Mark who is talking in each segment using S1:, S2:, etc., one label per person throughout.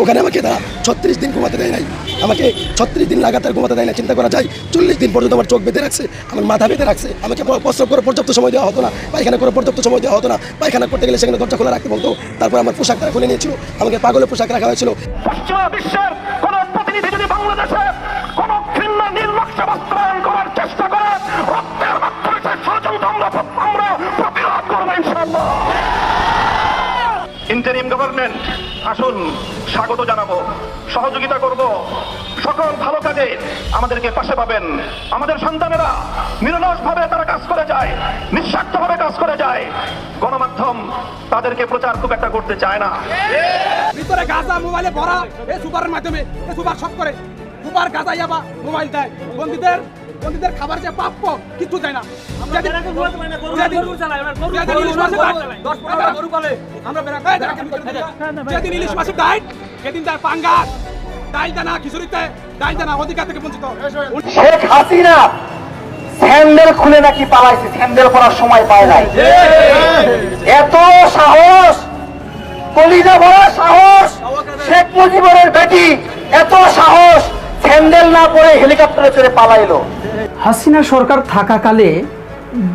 S1: ওখানে আমাকে তারা ছত্রিশ দিন ঘুমাতে দেয় নাই। আমাকে ছত্রিশ দিন লাগাতার ঘুমাতে দেয় না চিন্তা করা যায়, চল্লিশ দিন পর্যন্ত আমার চোখ বেঁধে রাখছে, আমার মাথা বেঁধে রাখছে, আমাকে প্রস্রাব করে পর্যাপ্ত সময় দেওয়া হতো না, পায়খানা করে পর্যাপ্ত সময় দেওয়া হতো না। পায়খানা করতে গেলে সেখানে দরজা খোলা রাখতে বলতো, তারপর আমার পোশাক তারা খুলে নিয়েছিল, আমাকে পাগলের পোশাক রাখা হয়েছিল।
S2: ইন্টারিম গভর্নমেন্ট আসুন, স্বাগত জানাব, সহযোগিতা করব। সকল ভালো কাজে আমাদেরকে পাশে পাবেন। আমাদের সন্তানেরা নিরলসভাবে তারা কাজ করে যায়, নিঃস্বার্থভাবে কাজ করে যায়। গণমাধ্যম তাদেরকে প্রচার খুব একটা করতে চায় না।
S3: ভিতরে গাঁজা মোবাইলে ভরা এই সুপারের মাধ্যমে, এই সুপার সব করে। সুপার গাঁজা ইয়াবা মোবাইল দেয়। বন্দীদের বন্দীদের খাবার যে প্রাপ্য কিচ্ছু দেয় না। যেদিন- ইলিশ মাছের দেখেন, যেদিন দেয় পাঙ্গাস। ডাইল দানা খিচুড়িতে ডাইল দানা অধিকার থেকে বঞ্চিত।
S4: শেখ হাসিনা স্যান্ডেল খুলে নাকি পালাইছে স্যান্ডেল পরার সময় পায় নাই। এত সাহস কলিজা ভরা সাহস শেখ মুজিবুরের বেটি এত সাহস। স্যান্ডেল না পরে হেলিকপ্টারে চড়ে পালাইলো।
S5: হাসিনা সরকার থাকাকালে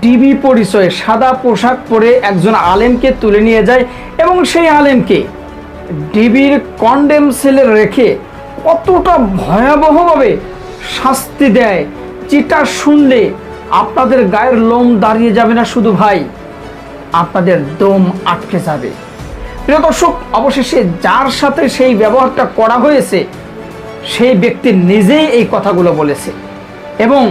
S5: ডিবি পরিচয়ে সাদা পোশাক পরে একজন আলেমকে তুলে নিয়ে যায় এবং সেই আলেমকে ডিবির কন্ডেম সেলে রেখে কতটা ভয়াবহভাবে শাস্তি দেয় যেটা শুনলে আপনাদের গায়ের লোম দাঁড়িয়ে যাবে না শুধু ভাই, আপনাদের দম আটকে যাবে। প্রিয় দর্শক, অবশেষে যার সাথে সেই ব্যবহারটা করা হয়েছে সেই ব্যক্তি নিজেই এই কথাগুলো বলেছে। এবং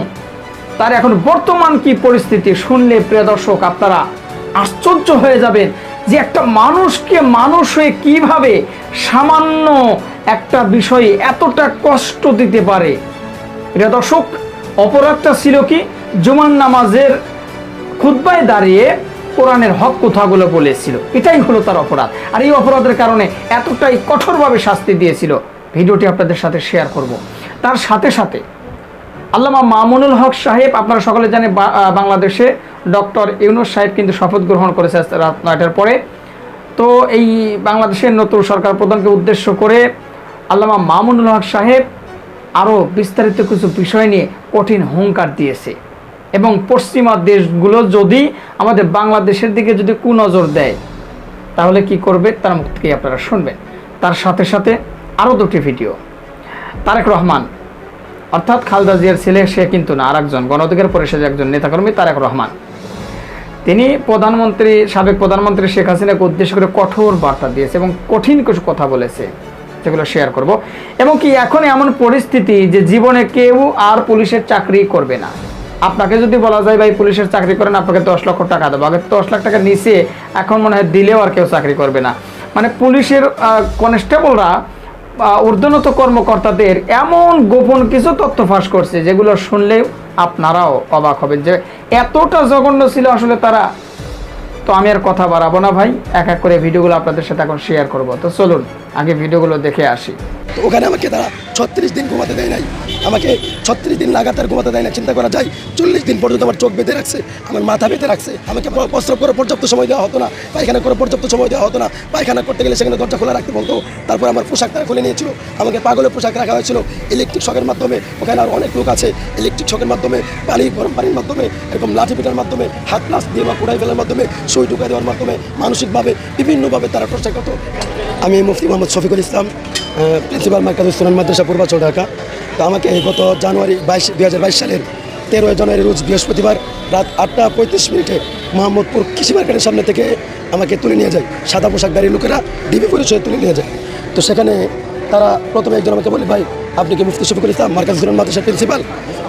S5: তার এখন বর্তমান কি পরিস্থিতি শুনলে প্রিয় দর্শক, আপনারা আশ্চর্য হয়ে যাবেন যে একটা মানুষকে মানুষ হয়ে কীভাবে সামান্য একটা বিষয়ে এতটা কষ্ট দিতে পারে। প্রিয় দর্শক, অপরাধটা ছিল কি? জুমান নামাজের খুদ্বায় দাঁড়িয়ে কোরআনের হক কথাগুলো বলেছিল। এটাই হলো তার অপরাধ। আর এই অপরাধের কারণে এতটাই কঠোরভাবে শাস্তি দিয়েছিল। ভিডিওটি আপনাদের সাথে শেয়ার করব। তার সাথে সাথে আল্লামা মামুনুল হক সাহেব, আপনারা সকলে জানেন বাংলাদেশে ডক্টর ইউনুস সাহেব কিন্তু শপথ গ্রহণ করেছে রাত নয়টার পরে। তো এই বাংলাদেশের নতুন সরকার প্রধানকে উদ্দেশ্য করে আল্লামা মামুনুল হক সাহেব আরও বিস্তারিত কিছু বিষয় নিয়ে কঠিন হুঙ্কার দিয়েছে। এবং পশ্চিমা দেশগুলো যদি আমাদের বাংলাদেশের দিকে যদি কুনজর দেয়, তাহলে কি করবে? তার মুখ থেকেই আপনারা শুনবেন। তার সাথে সাথে আরও দুটি ভিডিও। তারেক রহমান, অর্থাৎ খালদা জিয়ার ছেলে, সে কিন্তু না, আরেকজন। গণ অধিকার পরিষদের একজন নেতাকর্মী তারেক রহমান। তিনি প্রধানমন্ত্রী, সাবেক প্রধানমন্ত্রী শেখ হাসিনাকে উদ্দেশ্য করে কঠোর বার্তা দিয়েছে এবং কঠিন কিছু কথা বলেছে। সেগুলো শেয়ার করব। এবং কি এখন এমন পরিস্থিতি যে জীবনে কেউ আর পুলিশের চাকরি করবে না। আপনাকে যদি বলা যায়, ভাই, পুলিশের চাকরি করেন, আপনাকে দশ লক্ষ টাকা দেবো। আগে দশ লাখ টাকা নিচে এখন মনে হয় দিলেও আর কেউ চাকরি করবে না। মানে পুলিশের কনস্টেবলরা ঊর্ধ্বনত কর্মকর্তাদের এমন গোপন কিছু তথ্য ফাঁস করছে, যেগুলো শুনলে আপনারাও অবাক হবেন যে এতটা জঘন্য ছিল আসলে তারা। তো আমি আর কথা বাড়াবো না ভাই, এক এক করে ভিডিওগুলো আপনাদের সাথে এখন শেয়ার করব। তো চলুন, আগে ভিডিওগুলো দেখে আসি।
S1: ওখানে আমাকে তারা ছত্রিশ দিন ঘুমাতে দেয় নাই। আমাকে ছত্রিশ দিন লাগাতার ঘুমাতে দেয় না, চিন্তা করা যায়। চল্লিশ দিন পর্যন্ত আমার চোখ বেঁধে রাখছে, আমার মাথা বেঁধে রাখছে। আমাকে প্রস্রাব করে পর্যাপ্ত সময় দেওয়া হতো না, পায়খানা করে পর্যাপ্ত সময় দেওয়া হতো না। পায়খানা করতে গেলে সেখানে দরজা খোলা রাখতে বলতো। তারপর আমার পোশাক তারা খুলে নিয়েছিল। আমাকে পাগলের পোশাক রাখা হয়েছিল। ইলেকট্রিক শখের মাধ্যমে ওখানে আর অনেক লোক আছে। ইলেকট্রিক শখের মাধ্যমে, পানি, গরম পানির মাধ্যমে, এরকম লাঠি পিটার মাধ্যমে, হাত প্লাস দিয়ে বা কুড়াই ফেলার মাধ্যমে, সই ঢুকাই দেওয়ার মাধ্যমে, মানসিকভাবে, বিভিন্নভাবে তারা টর্চার করতো। আমি মুফতি মোহাম্মদ শফিকুল ইসলাম প্রিন্সিপাল মার্কাজ সুনান মাদ্রাসা, পূর্বাচল, ঢাকা। তো আমাকে গত জানুয়ারি বাইশ দুই হাজার বাইশ সালের তেরোই জানুয়ারি রোজ বৃহস্পতিবার রাত আটটা পঁয়ত্রিশ মিনিটে মোহাম্মদপুর কৃষি মার্কেটের সামনে থেকে আমাকে তুলে নিয়ে যায়। সাদা পোশাকধারী লোকেরা ডিবি পরিচয়ে তুলে নিয়ে যায়। তো সেখানে তারা প্রথমে একজন আমাকে বলে, ভাই, আপনি কি মুফতি শফিকুল ইসলাম মার্কাজ সুনান মাদ্রাসার প্রিন্সিপাল?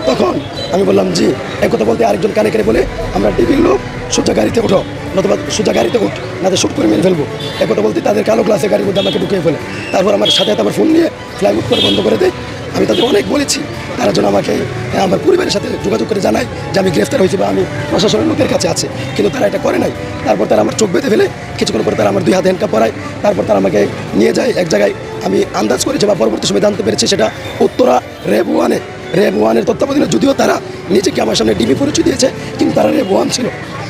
S1: তখন আমি বললাম, জি। কথা বলতে আরেকজন কানে কানে বলে, আমরা ডিবির লোক, সোজা গাড়িতে উঠো নতুবা সোজা গাড়িতে উঠ না তো শুট করে মেরে ফেলব। কথা বলতে তাদের কালো গ্লাসে গাড়ির মধ্যে আমাকে ঢুকিয়ে ফেলে। তারপর আমার সাথে আমার ফোন নিয়ে ফ্লাই উঠ করে বন্ধ করে দেয়। আমি তাদের অনেক বলেছি। তারা যেন আমাকে হ্যাঁ, আমার পরিবারের সাথে যোগাযোগ করে জানায় যে আমি গ্রেফতার হয়েছি বা আমি প্রশাসনের লোকের কাছে আছে। কিন্তু তারা এটা করে নাই। তারপর তারা আমার চোখ বেঁধে ফেলে। কিছুক্ষণ পরে তারা আমার দুই হাত হ্যান্ডকাপ পরায়। তারপর তারা আমাকে নিয়ে যায় এক জায়গায়। আমি আন্দাজ করেছি বা পরবর্তী সময় জানতে পেরেছি সেটা উত্তরা রেব ওয়ানে। রেব ওয়ানের তত্ত্বাবধানে যদিও তারা নিজেকে আমার সামনে ডিবি পরিচয় দিয়েছে কিন্তু তারা রেব ওয়ান ছিল।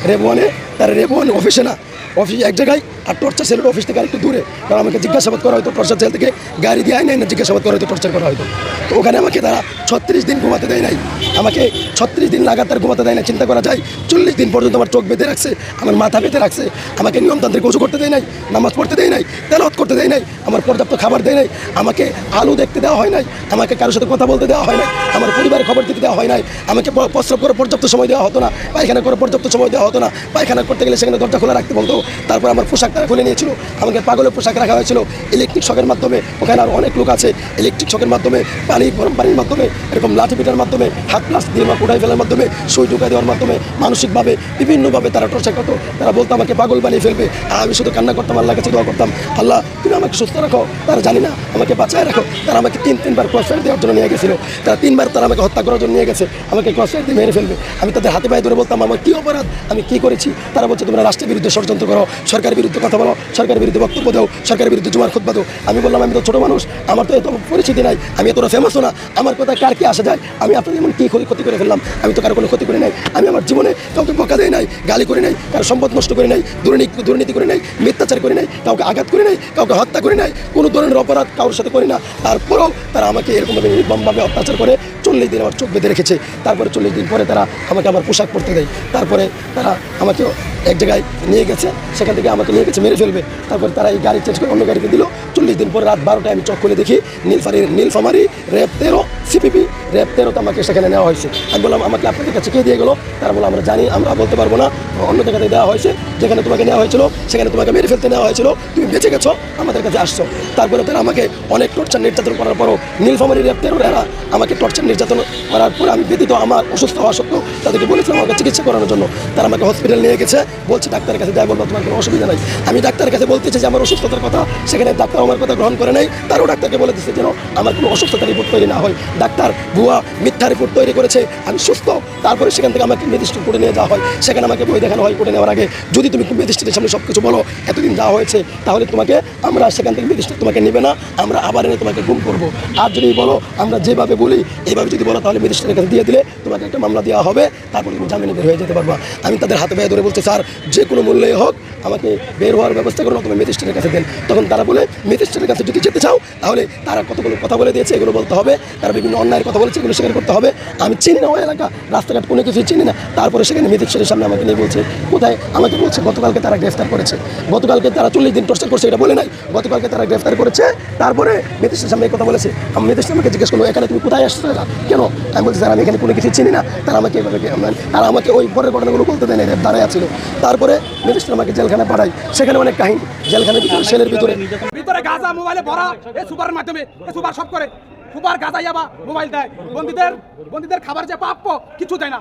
S1: রেব ওয়ানে তারা ওয়ান অফিসে না অফিস এক জায়গায় আর টর্চার সেলের অফিস থেকে আরেকটু দূরে। কারণ আমাকে জিজ্ঞাসাবাদ করা হয়তো টর্চার সেল থেকে গাড়ি দিয়ে আয় না জিজ্ঞাসাবাদ করা হয়তো টর্চার করা হয়তো। তো ওখানে আমাকে তারা ছত্রিশ দিন ঘুমাতে দেয় নাই। আমাকে ছত্রিশ দিন লাগাতার ঘুমাতে দেয় না চিন্তা করা যায়, চল্লিশ দিন পর্যন্ত আমার চোখ বেঁধে রাখছে, আমার মাথা বেঁধে রাখছে, আমাকে নিয়মতান্ত্রিক উঁচু করতে দেয় নাই, নামাজ পড়তে দেয় নাই তেলত করতে দেয় নাই, আমার পর্যাপ্ত খাবার দেয় নাই, আমাকে আলু দেখতে দেওয়া হয় নাই, আমাকে কারোর সাথে কথা বলতে দেওয়া হয় নাই, আমার পরিবারের খবর দিতে দেওয়া হয় নাই, আমাকে প্রস্রাব করে পর্যাপ্ত সময় দেওয়া হতো না, পায়খানা করে পর্যাপ্ত সময় দেওয়া হতো না। পায়খানা করতে গেলে সেখানে দরজা খোলা রাখতে বলতো। তারপর আমার পোশাক তারা খুলে নিয়েছিল। আমাকে পাগলের পোশাক রাখা হয়েছিল। ইলেকট্রিক শকের মাধ্যমে। ওখানে আর অনেক লোক আছে। ইলেকট্রিক শকের মাধ্যমে, পানি, গরম পানির মাধ্যমে, এরকম লাঠি পিটার মাধ্যমে, হাত প্লাস দিয়ে আমাকে উঠাই ফেলার মাধ্যমে, সুই ঢুকা দেওয়ার মাধ্যমে, মানসিকভাবে, বিভিন্নভাবে তারা টর্চার করতো। তারা বলতো, আমাকে পাগল বানিয়ে ফেলবে। আর আমি শুধু কান্না করতাম আল্লাহ কাছে দোয়া করতাম। আল্লাহ, তুমি আমাকে সুস্থ রাখো। তারা জানি না, আমাকে বাঁচায় রাখো। তারা আমাকে তিন, তিনবার ক্রসফায়ার দেওয়ার জন্য নিয়ে গেছিল। তারা তিনবার তারা আমাকে হত্যা করার জন্য নিয়ে গেছে। আমাকে ক্রসফায়ার দিয়ে মেরে ফেলবে। আমি তাদের হাতে পায়ে ধরে বলতাম, আমার কী অপরাধ? কী করেছি? তারা বলছে, তোমরা রাষ্ট্রের বিরুদ্ধে ষড়যন্ত্র করো, সরকারের বিরুদ্ধে কথা বলো, সরকারের বিরুদ্ধে বক্তব্য দাও, সরকারের বিরুদ্ধে জুমার খুদ্ দাও। আমি বললাম, আমি তো ছোটো মানুষ, আমার তো এত পরিচিতি নাই, আমি এতটা ফেমাসও না, আমার কথা কার কি আসা যায়? আমি আপনাদের এমন কী ক্ষতি করে ফেললাম? আমি তো কারও কোনো ক্ষতি করি নাই, আমি আমার জীবনে কাউকে বকা দেয় নাই, গালি করে নাই, কারও সম্পদ নষ্ট করে নাই, দুর্নীতি দুর্নীতি করে নাই, মিথ্যাচার করে নাই, কাউকে আঘাত করে নাই, কাউকে হত্যা করে নাই, কোনো ধরনের অপরাধ কারোর সাথে করি না। তারপরেও তারা আমাকে এরকমভাবে নির্মমভাবে অত্যাচার করে চল্লিশ দিন আমার চোখ বেঁধে রেখেছে। তারপরে চল্লিশ দিন পরে তারা আমাকে আবার পোশাক পরতে দেয়। তারপরে তারা আমাকে এক জায়গায় নিয়ে গেছে। সেখান থেকে আমাকে নিয়ে গেছে, মেরে ফেলবে। তারপরে তারা এই গাড়ি চেঞ্জ করে অন্য গাড়িতে দিল। চল্লিশ দিন পরে রাত বারোটায় আমি চোখ খুলে দেখি, নীলফারি নীলফামারি রেপ তেরো সিপিপি র্যাব তেরোতে আমাকে সেখানে নেওয়া হয়েছে। আমি বললাম, আমাকে আপনাদের কাছে কে দিয়ে গেলো? তারা বলল, আমরা জানি, আমরা বলতে পারব না। অন্য জায়গাতে দেওয়া হয়েছে, যেখানে তোমাকে নেওয়া হয়েছিল, সেখানে তোমাকে মেরে ফেলতে নেওয়া হয়েছিল। তুমি বেঁচে গেছো, আমাদের কাছে আসছো। তারপরে তারা আমাকে অনেক টর্চার নির্যাতন করার পরও নীলফামারি র্যাব তেরো এরা আমাকে টর্চার নির্যাতন করার পরে আমি ব্যতীত আমার অসুস্থ হওয়া সত্ত্বেও তাদেরকে বলেছিলাম আমাকে চিকিৎসা করানোর জন্য। তারা আমাকে হসপিটাল নিয়ে গেছে, বলছে, ডাক্তারের কাছে যাই বলব তোমার কোনো অসুবিধা নাই। আমি ডাক্তারের কাছে বলতেছি যে, আমার অসুস্থতার কথা। সেখানে ডাক্তার আমার কথা গ্রহণ করে নাই, তারও ডাক্তারকে বলে দিচ্ছে যেন, আমার কোনো অসুস্থতা রিপোর্ট তৈরি না হয়। ডাক্তার ভুয়া মিথ্যা রিপোর্ট তৈরি করেছে। আমি সুস্থ। তারপরে সেখান থেকে আমাকে ম্যাজিস্ট্রেট করে নিয়ে যাওয়া হয়। সেখানে আমাকে বই দেখানো হয়, করে নেওয়ার আগে। যদি তুমি ম্যাজিস্ট্রেটের সামনে সব কিছু বলো, এতদিন যাওয়া হয়েছে, তাহলে তোমাকে আমরা সেখান থেকে ম্যাজিস্ট্রেট তোমাকে নেবে না, আমরা আবার এনে তোমাকে গুম করব। আর যদি বলো, আমরা যেভাবে বলি এইভাবে যদি বলো, তাহলে ম্যাজিস্ট্রেটের কাছে দিয়ে দিলে তোমাকে একটা মামলা দেওয়া হবে। তারপরে তুমি জামিনে বের হয়ে যেতে পারবা। আমি তাদের হাতে পেয়ে ধরে বলছি, স্যার, যে কোনো মূল্যে হোক, আমাকে বের হওয়ার ব্যবস্থা করো তুমি ম্যাজিস্ট্রেটের কাছে দেন। তখন তারা বলে ম্যাজিস্ট্রেটের কাছে যদি যেতে চাও, তাহলে তারা কতগুলো কথা বলে দিয়েছে, এগুলো বলতে হবে। তারা অন্যায়ের কথা বলেছে, এগুলো স্বীকার করতে হবে। আমি চিনি না ওই এলাকা, রাস্তাঘাট কোনো কিছুই চিনি না। তারপরে সেখানে মিথিক ম্যাজিস্ট্রেটের সামনে আমাকে নিয়ে বলছে, কোথায়? আমাকে বলছে, গতকালকে তারা গ্রেফতার করেছে। গতকালকে তারা চল্লিশ দিন টর্চার করছে, এটা বলে নাই। গতকালকে তারা গ্রেফতার করেছে, তারপরে ম্যাজিস্ট্রেটের সামনে কথা বলেছে। আমি ম্যাজিস্ট্রেট আমাকে জিজ্ঞেস করল এখানে তুমি কোথায় আসছো? কেন? আমি বলছি, স্যার, আমি এখানে কোনো কিছু চিনি না। তারা আমাকে এভাবে মানে তারা আমাকে ওই পরের ঘটনাগুলো বলতে দেয় না দাঁড়ায় ছিল তারপরে ম্যাজিস্ট্রেট আমাকে জেলখানে পাঠাই সেখানে অনেক কাহিনী। জেলখানের ভিতরে সেলের ভিতরে
S3: ভিতরে গাঁজা মোবাইলে ভরা এই সুপারের মাধ্যমে এই সুপার সব করে। সুপার গাঁজা যাবা মোবাইল দেয়। বন্দীদের বন্দীদের খাবার যে প্রাপ্য কিছু দেয় না।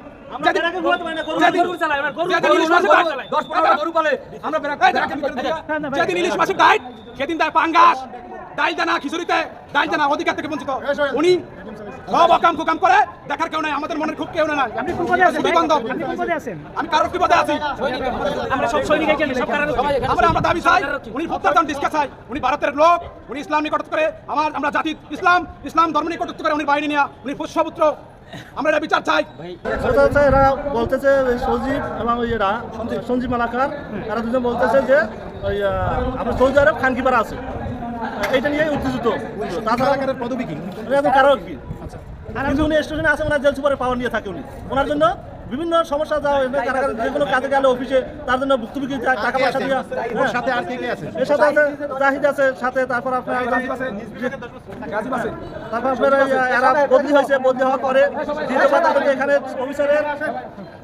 S3: যেদিন- ইলিশ সেদিন দেয় পাঙ্গাস। ডাইল দেয় না খিচুড়িতে ডাইল দেয় না অধিকার থেকে বঞ্চিত। উনি সব অকাম কুকাম করে দেখার কেউ নাই আমাদের মনের খুব কেউ নাই। আপনি আমি কারোর বিপদে আছি?
S6: আমরা সব সৈনিক এখানে সব কারণে
S3: আমরা আমরা দাবি চাই উনি ভোক্তার ডিসকাস চাই। উনি ভারতের লোক উনি ইসলাম নিকট করে আমার আমরা জাতি ইসলাম ইসলাম ধর্ম নিকট করে উনি বাহিনী নিয়ে উনি পুষ্যপুত্র। আমরা এটা বিচার চাই।
S7: এরা বলতেছে ওই সঞ্জীব এবং ওই এরা সঞ্জীব মালাকার এরা দুজন বলতেছে যে ওই আহ, সৌদি আরব খানকিপাড়া আছে। এইটা নিয়ে উত্তেজিত তাছাড়া পদবী কি কারও কি কিন্তু উনি স্টেশনে আছে ওনার জেল সুপারের পাওয়ার নিয়ে থাকে উনি ওনার জন্য বিভিন্ন সমস্যা যা হয়, কারাগারে যে কোনো কাজে গেলে অফিসে তার জন্য ভুক্তভোগী টাকা পয়সা দিয়ে হ্যাঁ।
S3: সাথে আর কে কে আছে
S7: এর সাথে আছে জাহিদ আছে সাথে তারপর আপনার তারপর এরা বদলি হয়েছে বদলি হওয়ার পরে এখানে অফিসারের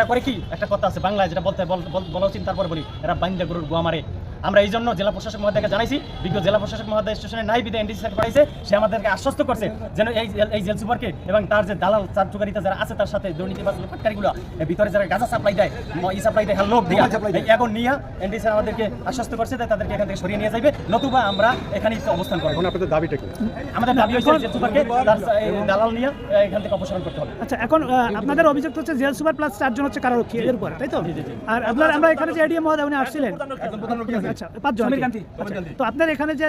S6: এরা করে কি? একটা কথা আছে বাংলায় যেটা বলতে বল- উচিত তারপর বলি এরা বান্দা গরুর গোয়া মারে। আমরা এই জন্য জেলা প্রশাসক মহোদয়কে জানাইছি বিজ্ঞ জেলা প্রশাসক মহোদয় স্টেশনে নাই বিদে এনডিসি স্যার পাঠাইছে সে আমাদেরকে আশ্বস্ত করছে যেন এই এই জেল সুপারকে এবং তার যে দালাল চারচুকারিতা যারা আছে তার সাথে দুর্নীতি বা লুটপাটকারীগুলো এর ভিতরে যারা গাঁজা সাপ্লাই দেয় ই সাপ্লাই দেয় লোক দিয়ে। এই এখন নিয়ে এনডিসি স্যার আমাদেরকে আশ্বস্ত করছে তাই তাদেরকে এখান থেকে সরিয়ে নিয়ে যাবে নতুবা আমরা এখানেই তো অবস্থান করব। আপনাদের দাবিটা কি? আমাদের দাবি হয়েছে জেল সুপারকে দালাল নিয়ে এখান থেকে অপসারণ করতে হবে।
S8: আচ্ছা এখন আপনাদের অভিযোগ হচ্ছে জেল সুপার প্লাস চারজন হচ্ছে কারারক্ষী এর উপর তাই তো? আর আপনার আমরা এখানে যে এডিএম মহোদয় উনি আসছিলেন। আচ্ছা পাঁচজন আর আচ্ছা, তো আপনার এখানে যে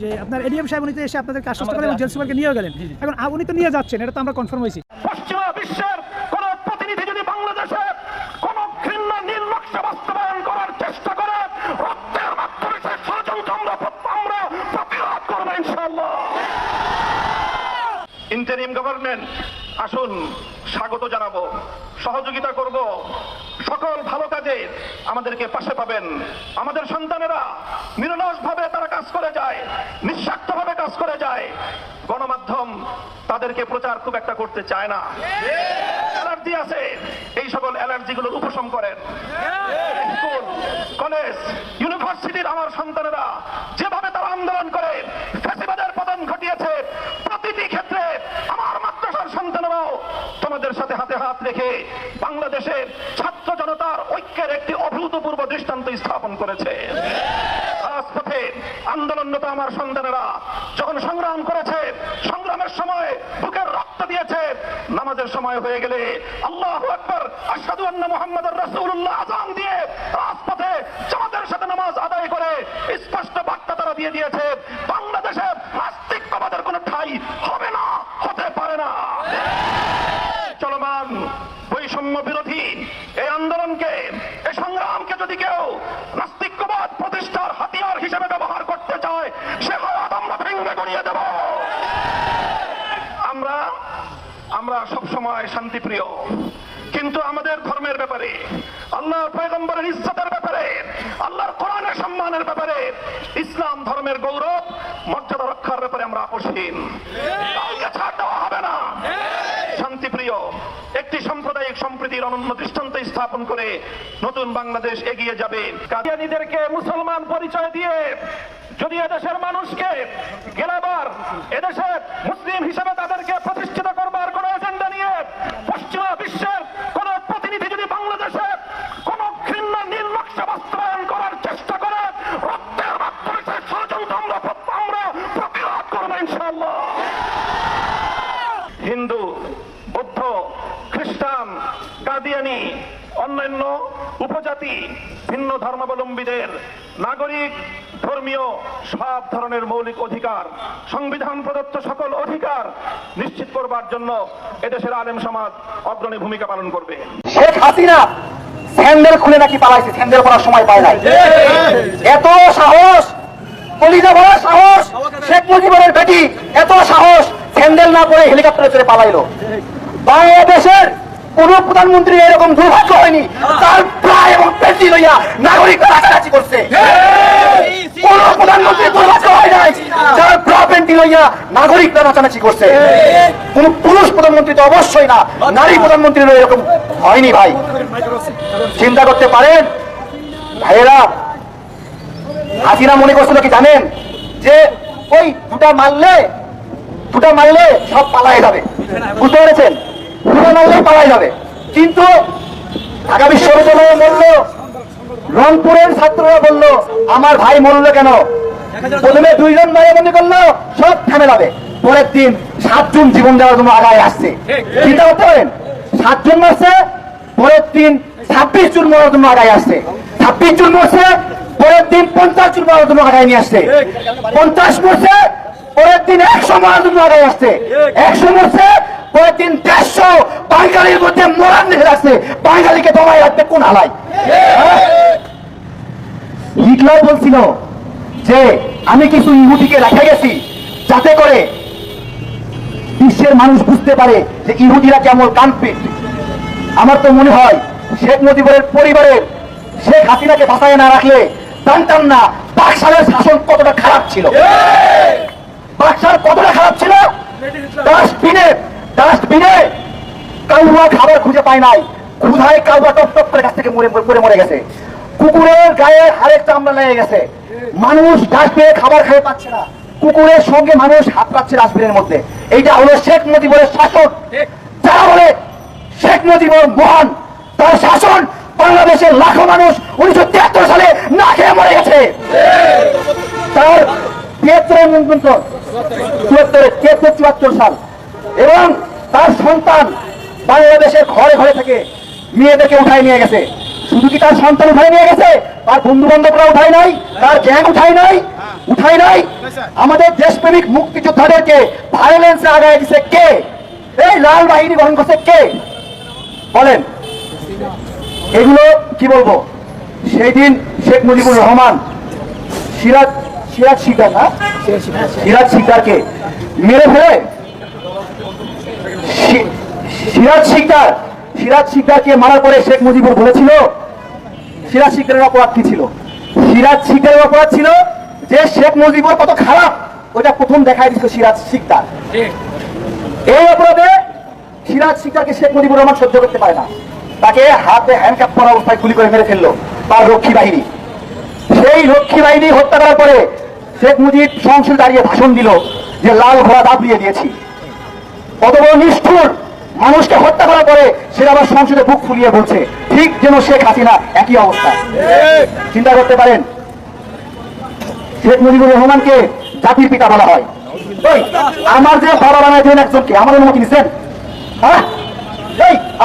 S8: যে আপনার এডিএম সাহেব উনি তো এসে আপনাদেরকে আশ্বস্ত করে জেল সুপারকে নিয়ে গেলেন। এখন উনি তো নিয়ে যাচ্ছেন এটা তো আমরা কনফার্ম হয়েছি।
S2: পশ্চিমা বিশ্বের কোন প্রতিনিধি যদি বাংলাদেশে কোন ঘৃণ্য নকশা বাস্তবায়ন করার চেষ্টা করে রক্তের মাধ্যমে সে ষড়যন্ত্র আমরা আমরা প্রতিরোধ করব ইনশাল্লাহ ইন্টারিম গভর্নমেন্ট আসুন। স্বাগত জানাব সহযোগিতা করব। সকল ভালো কাজে আমাদেরকে পাশে পাবেন। আমাদের সন্তানেরা নিরলস ভাবে তারা কাজ করে যায় নিঃস্বার্থ ভাবে কাজ করে যায়। গণমাধ্যম তাদেরকে প্রচার খুব একটা করতে চায় না। অ্যালার্জি আছে এই সকল অ্যালার্জিগুলোর উপশম করেন। স্কুল কলেজ ইউনিভার্সিটির আমার সন্তানেরা যেভাবে তারা আন্দোলন করে ফ্যাসিবাদের পতন ঘটিয়েছে প্রতিটি ক্ষেত্রে আমার মাদ্রাসার সন্তানেরাও তোমাদের সাথে হাতে হাত রেখে বাংলাদেশের ছাত্র জনতার ঐক্যের একটি অভূতপূর্ব দৃষ্টান্ত স্থাপন করেছে। রাজপথে আন্দোলনরত আমার সন্তানেরা যখন সংগ্রাম করেছে, সংগ্রামের সময় বুকের রক্ত দিয়েছে, নামাজের সময় হয়ে গেলে আল্লাহ আকবর আসাদু আন্না মোহাম্মদ রাসূলুল্লাহ আজান দিয়ে রাজপথে জামাতের সাথে নামাজ আদায় করে স্পষ্ট বার্তা তারা দিয়ে দিয়েছে বাংলাদেশে নাস্তিকবাদের কোনো ঠাই হবে না হতে পারে না চলমান বৈষম্য বিরোধী এই আন্দোলনকে এই সংগ্রামকে যদি কেউ নাস্তিক্যবাদ প্রতিষ্ঠার হাতিয়ার হিসেবে ব্যবহার করতে চায় সে হাত আমরা ভেঙে গড়িয়ে দেব আমরা আমরা সব সময় শান্তিপ্রিয়। কিন্তু আমাদের ধর্মের ব্যাপারে, আল্লাহর পয়গম্বরের ইজ্জতের ব্যাপারে, আল্লাহর কোরআনের সম্মানের ব্যাপারে ইসলাম ধর্মের গৌরব, মর্যাদা রক্ষার ব্যাপারে আমরা আপোষহীন। ছাড় হবে না। শান্তিপ্রিয়, একটি সাম্প্রদায়িক সম্প্রীতির অনন্য দৃষ্টান্ত স্থাপন করে নতুন বাংলাদেশ এগিয়ে যাবে। কাদিয়ানীদেরকে মুসলমান পরিচয় দিয়ে যদি এদেশের মানুষকে গেলাবার, এদেশের মুসলিম হিসেবে তাদেরকে প্রতিষ্ঠিত করবার কোন Job ভিন্ন ধর্মাবলম্বীদের নাগরিক, ধর্মীয়, সব ধরনের মৌলিক অধিকার, সংবিধান প্রদত্ত সকল অধিকার নিশ্চিত করবার জন্য এদেশের আলেম সমাজ অগ্রণী ভূমিকা পালন করবে।
S4: শেখ হাসিনা স্যান্ডেল খুলে নাকি পালাইছে, স্যান্ডেল করার সময় পায় নাই। এত সাহস, কলিজা ভরা সাহস, শেখ মুজিবের বেটি, এত সাহস, স্যান্ডেল না পরে হেলিকপ্টারে চড়ে পালাইলো। বাংলাদেশের কোন প্রধানমন্ত্রী এরকম দুর্ভাগ্য হয়নি। তার প্রায় এবং পেটি লইয়া নাগরিক কাছাকাছি করছে। কোন প্রধানমন্ত্রী দুর্ভাগ্য হয় নাই। যার ব্রা পেন্টি লইয়া নাগরিকরা নাচানাচি করছে। কোন পুরুষ প্রধানমন্ত্রী তো অবশ্যই না। নারী প্রধানমন্ত্রী এরকম হয়নি ভাই। চিন্তা করতে পারেন? ভাইয়েরা হাসিনা মনে করছিল কি জানেন? যে ওই দুটা মারলে দুটা মারলে সব পালায় যাবে। বুঝতে পেরেছেন? দুটা মারলেই পালাই যাবে। কিন্তু ঢাকা বিশ্ববিদ্যালয়ে বলল, রংপুরের ছাত্ররা বলল, আমার ভাই মরলো কেন? প্রথমে দুইজন মারামারি করল, সব থেমে যাবে। পরের দিন সাতজন জীবন দেওয়ার জন্য আগায় আসছে। চিন্তা করতে পারেন সাতজন মারছে পরের দিন ছাব্বিশ জন মরার জন্য আগায় আসছে। ছাব্বিশ জন মরছে পরের দিন পঞ্চাশ জন মরার জন্য আগায় নিয়ে আসছে। পঞ্চাশ মরছে পরের দিন একশো মরার জন্য আগায় আসছে। একশো মরছে পরের দিন দেড়শো বাঙালির মধ্যে বাঙালিকে দমায় রাখবে কোন হালায় হিটলার বলছিল যে আমি কিছু ইহুদিকে রেখে গেছি যাতে করে বিশ্বের মানুষ বুঝতে পারে যে ইহুদিরা কেমন কানপিট আমার তো মনে হয় শেখ মুজিবের পরিবারের শেখ হাসিনাকে বাঁচায় না রাখলে জানতাম না বাকশালের শাসন কতটা খারাপ ছিল। বাকশাল কতটা খারাপ ছিল? ডাস্টবিনে কাউয়া খাবার খুঁজে পায় নাই। ক্ষুধায় কাউয়া টপ টপ করে কাছ থেকে মরে মরে মরে গেছে। কুকুরের গায়ে হারের চামড়া লেগে গেছে। মানুষ ডাস্টবিনে খাবার খেয়ে পাচ্ছে না। কুকুরের সঙ্গে মানুষ হাত পাচ্ছে ডাস্টবিনের মধ্যে। এইটা হলো শেখ মুজিবের শাসন। যারা বলে শেখ মুজিবুর মহান, তার শাসন বাংলাদেশের লাখো মানুষ উনিশশো তিয়াত্তর সালে না খেয়ে মরে গেছে। তার তিয়াত্তরের মন্ত্রণ চুয়াত্তর তিয়াত্তর চুয়াত্তর সাল। এবং তার সন্তান বাংলাদেশের ঘরে ঘরে থেকে মেয়েদেরকে উঠাই নিয়ে গেছে। শুধু কি তার সন্তান উঠায় নিয়ে গেছে? তার বন্ধু বান্ধবরা উঠাই নাই? তার গ্যাং উঠাই নাই? উঠায় নাই? আমাদের দেশপ্রেমিক মুক্তিযোদ্ধাদেরকে ভায়োলেন্সে আগায় দিছে কে? এই লাল বাহিনী গ্রহণ করছে কে? বলেন। এগুলো কি বলব? সেই দিন শেখ মুজিবুর রহমান, সিরাজ সিরাজ শিকদার না? সিরাজ শিকদারকে মেরে ফেলে? সিরাজ শিকদার, সিরাজ শিকদারকে মারার পরে শেখ মুজিবুর বলেছিল, সিরাজ শিকদারের অপরাধ কি ছিল? সিরাজ শিকদারের অপরাধ ছিল যে শেখ মুজিবুর কত খারাপ ওটা প্রথম দেখাই দিছিল সিরাজ শিকদার। এই অপরাধে সিরাজ শিকদারকে শেখ মুজিবুর রহমান সহ্য করতে পারে না। তাকে হাতে হ্যান্ডকাপ করা অবস্থায় গুলি করে মেরে ফেলল তার রক্ষী বাহিনী। সেই রক্ষী বাহিনী হত্যা করার পরে শেখ মুজিব সংসদে দাঁড়িয়ে ভাষণ দিল যে লাল ঘোড়া দাপিয়ে দিয়েছি। কত বড় নিষ্ঠুর মানুষকে হত্যা করার পরে সে আবার সংসদে বুক ফুলিয়ে বলছে, ঠিক যেন শেখ হাসিনা একই অবস্থা চিন্তা করতে পারেন, শেখ মুজিবুর রহমানকে জাতির পিতা বলা হয়। আমার যে বাবা বানায় দেন একজনকে, আমার অনুমতি নিছেন? হ্যাঁ?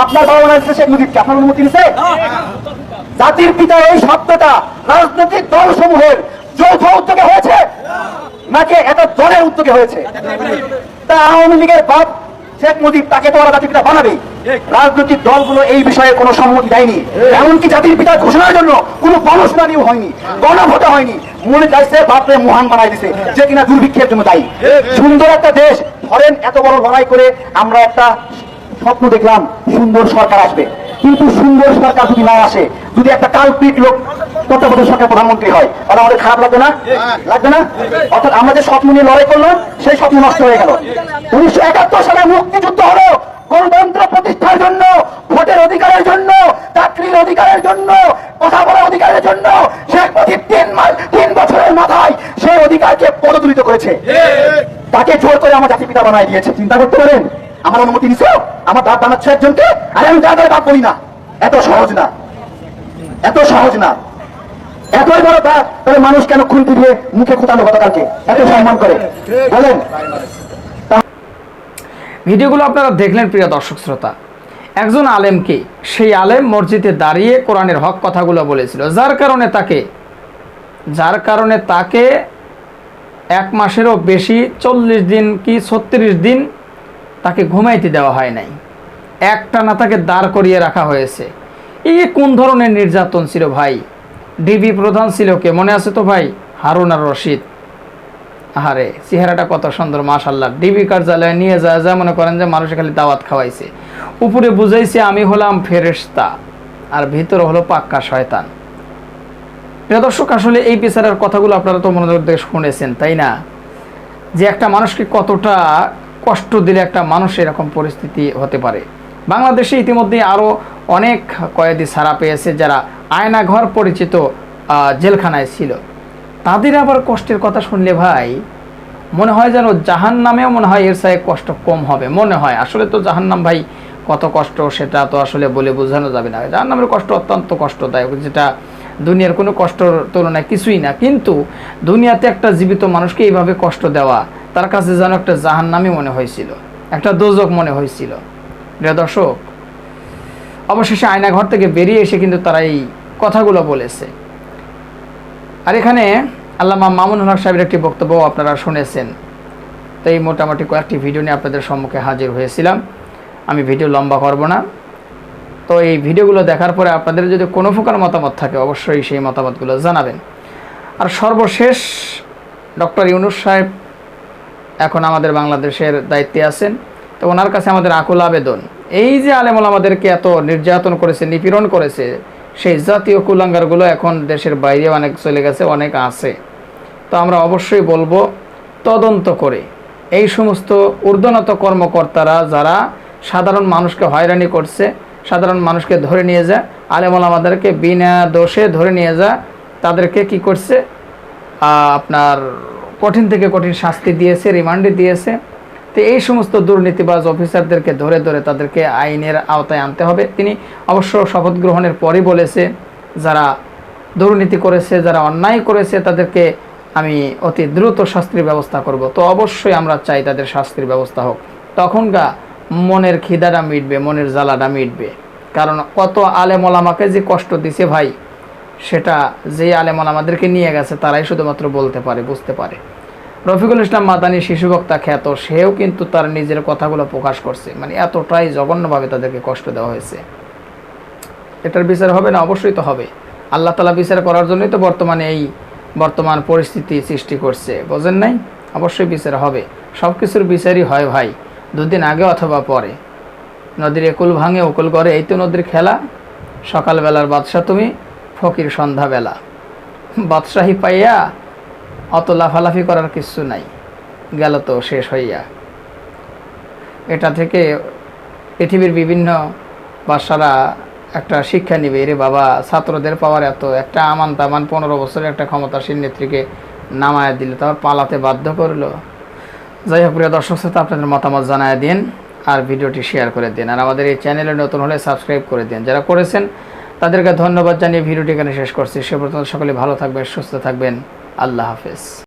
S4: আপনার বাবা বানায় শেখ মুজিবকে, আপনার অনুমতি নিছে? জাতির পিতা এই শব্দটা রাজনৈতিক দল সমূহের যৌথ উদ্যোগে হয়েছে? নাকি একটা দলের উদ্যোগে হয়েছে? তা আওয়ামী লীগের বাপ শেখ মুজিব তাকে তো ওরা জাতির পিতা বানাবে। রাজনৈতিক দলগুলো এই বিষয়ে কোনো সম্মতি দেয়নি। এমনকি জাতির পিতার ঘোষণার জন্য কোনো গণশুনানিও হয়নি গণভোটা হয়নি। মনে চাইছে বাপরে মহান বানাই দিছে যে কিনা দুর্ভিক্ষের জন্য দায়ী। সুন্দর একটা দেশ ধরেন এত বড় লড়াই করে আমরা একটা স্বপ্ন দেখলাম সুন্দর সরকার আসবে। কিন্তু সুন্দর সরকার যদি না আসে যদি একটা কাল্পিক লোক তত্ত্বাবধায়ক সরকার প্রধানমন্ত্রী হয়। তাহলে আমাদের খারাপ লাগবে না? লাগবে না? অর্থাৎ আমরা যে স্বপ্ন নিয়ে লড়াই করলাম সেই স্বপ্ন নষ্ট হয়ে গেল। উনিশশো একাত্তর সালে মুক্তিযুদ্ধ হলো। গণতন্ত্র প্রতিষ্ঠার জন্য ভোটের অধিকারের জন্য চাকরির অধিকারের জন্য কথা বলার অধিকারের জন্য শেখ মুজিব তিন মাস তিন বছরের মাথায় সেই অধিকারকে পদদলিত করেছে। তাকে জোর করে আমার জাতি পিতা বানাই দিয়েছে। চিন্তা করতে পারেন? আমার অনুমতি নিছো? আমার বাপ বানাচ্ছে একজনকে? আরে আমি তাদের বাপ বলি না। এত সহজ না। এত সহজ না। এতই বড় বাপ তাহলে মানুষ কেন খুনতি দিয়ে মুখে খোঁটালো গতকালকে এত সম্মান করে। বলেন।
S5: ভিডিওগুলো আপনারা দেখলেন, প্রিয় দর্শক শ্রোতা। একজন আলেমকে সেই আলেম মসজিদে দাঁড়িয়ে কোরআনের হক কথাগুলো বলেছিল। যার কারণে তাকে, যার কারণে তাকে এক মাসেরও বেশি চল্লিশ দিন কি ছত্রিশ দিন তাকে ঘুমাইতে দেওয়া হয় নাই। একটা না তাকে দাঁড় করিয়ে রাখা হয়েছে। এই কোন ধরনের নির্যাতন ছিল ভাই? ডিবি প্রধান ছিল কে? মনে আছে তো ভাই? হারুন আর রশিদ। আহারে, চেহারাটা কত সুন্দর মাশাল্লাহ ডিবি কার্যালয়ে নিয়ে যায়, যা মনে করেন যে মানুষে খালি দাওয়াত খাওয়াইছে। উপরে বুঝাইছে, আমি হলাম ফেরেশতা, আর ভিতরে হলো পাক্কা শয়তান। প্রিয় দর্শক, আসলে এই বিচারের কথাগুলো আপনারা তো মনোযোগ দিয়ে শুনেছেন, তাই না? যে একটা মানুষকে কতটা কষ্ট দিলে একটা মানুষ এরকম পরিস্থিতি হতে পারে। বাংলাদেশে ইতিমধ্যে আরও অনেক কয়েদি ছাড়া পেয়েছে যারা আয়নাঘর পরিচিত জেলখানায় ছিল। তাদের আবার কষ্টের কথা শুনলে ভাই, মনে হয় যেন জাহান নামেও মনে হয় এর সাথে কষ্ট কম হবে। মনে হয়। আসলে তো জাহান্নাম ভাই কত কষ্ট সেটা তো আসলে বলে বোঝানো যাবে না। জাহান্নামের কষ্ট অত্যন্ত কষ্টদায়ক, যেটা দুনিয়ার কোনো কষ্টর তুলনায় কিছুই না। কিন্তু দুনিয়াতে একটা জীবিত মানুষকে এইভাবে কষ্ট দেওয়া, তার কাছে যেন একটা জাহান্নামই মনে হয়েছিল। একটা দোজক মনে হয়েছিল। প্রিয় দর্শক অবশেষে আয়নাঘর থেকে বেরিয়ে এসে কিন্তু তারা এই কথাগুলো বলেছে। আর এখানে আল্লামা মামুন হক সাহেবের একটি বক্তব্য আপনারা শুনেছেন। তো এই মোটামুটি কয়েকটি ভিডিও নিয়ে আপনাদের সম্মুখে হাজির হয়েছিলাম। আমি ভিডিও লম্বা করব না। তো এই ভিডিওগুলো দেখার পরে আপনাদের যদি কোনো প্রকার মতামত থাকে, অবশ্যই সেই মতামতগুলো জানাবেন। আর সর্বশেষ ডক্টর ইউনুস সাহেব এখন আমাদের বাংলাদেশের দায়িত্বে আছেন। তো ওনার কাছে আমাদের আকুল আবেদন। এই যে আলেমল আমাদেরকে এত নির্যাতন করেছে, নিপীড়ন করেছে, সেই জাতীয় কুলাঙ্গারগুলো এখন দেশের বাইরে অনেক চলে গেছে, অনেক আছে। তো আমরা অবশ্যই বলব, তদন্ত করে। এই সমস্ত ঊর্ধ্বনত কর্মকর্তারা যারা সাধারণ মানুষকে হয়রানি করছে, সাধারণ মানুষকে ধরে নিয়ে যায়, আলেমল আমাদেরকে বিনা দোষে ধরে নিয়ে যায়, তাদেরকে কি করছে? আপনার কঠিন থেকে কঠিন শাস্তি দিয়েছে, রিমান্ডে দিয়েছে। তো এই সমস্ত দুর্নীতিবাজ অফিসারদেরকে ধরে ধরে তাদেরকে আইনের আওতায় আনতে হবে। তিনি অবশ্য শপথ গ্রহণের পরই বলেছে, যারা দুর্নীতি করেছে, যারা অন্যায় করেছে, তাদেরকে আমি অতি দ্রুত শাস্তির ব্যবস্থা করব। তো অবশ্যই আমরা চাই তাদের শাস্তির ব্যবস্থা হোক। তখন গা মনের খিদাটা মিটবে, মনের জ্বালাটা মিটবে। কারণ কত আলেম ওলামাকে যে কষ্ট দিছে ভাই, সেটা যে আলেম ওলামাদেরকে নিয়ে গেছে, তারাই শুধুমাত্র বলতে পারে, বুঝতে পারে। রফিকুল ইসলাম মাদানী শিশু বক্তা খ্যাত, সেও কিন্তু তার নিজের কথাগুলো প্রকাশ করছে। মানে এতটাই জঘন্যভাবে তাদেরকে কষ্ট দেওয়া হয়েছে। এটার বিচার হবে না? অবশ্যই তো হবে। আল্লাহ তালা বিচার করার জন্যই তো বর্তমানে এই বর্তমান পরিস্থিতি সৃষ্টি করছে। বোঝেন নাই? অবশ্যই বিচার হবে। সব কিছুর বিচারই হয় ভাই, দুদিন আগে অথবা পরে। নদীর একুল ভাঙে, উকুল করে এই তো নদীর খেলা। সকালবেলার বাদশা তুমি, ফকির সন্ধ্যাবেলা। বাদশাহী পাইয়া অত লাফালাফি করার কিছু নাই। গেল তো, শেষ হইয়া। এটা থেকে পৃথিবীর বিভিন্ন বাসারা একটা শিক্ষা নিবে রে বাবা, ছাত্রদের পাওয়ার এত, একটা আমান তামান পনেরো বছরের একটা ক্ষমতাসীন নেত্রীকে নামায় দিল তারপর পালাতে বাধ্য করল? যাই হোক, প্রিয় দর্শক শ্রোতা, আপনাদের মতামত জানায় দিন আর ভিডিওটি শেয়ার করে দিন। আর আমাদের এই চ্যানেলে নতুন হলে সাবস্ক্রাইব করে দিন। যারা করেছেন, তাদেরকে ধন্যবাদ জানিয়ে ভিডিওটি এখানে শেষ করছি। সে পর্যন্ত সকলে ভালো থাকবেন, সুস্থ থাকবেন। আল্লাহ হাফেজ।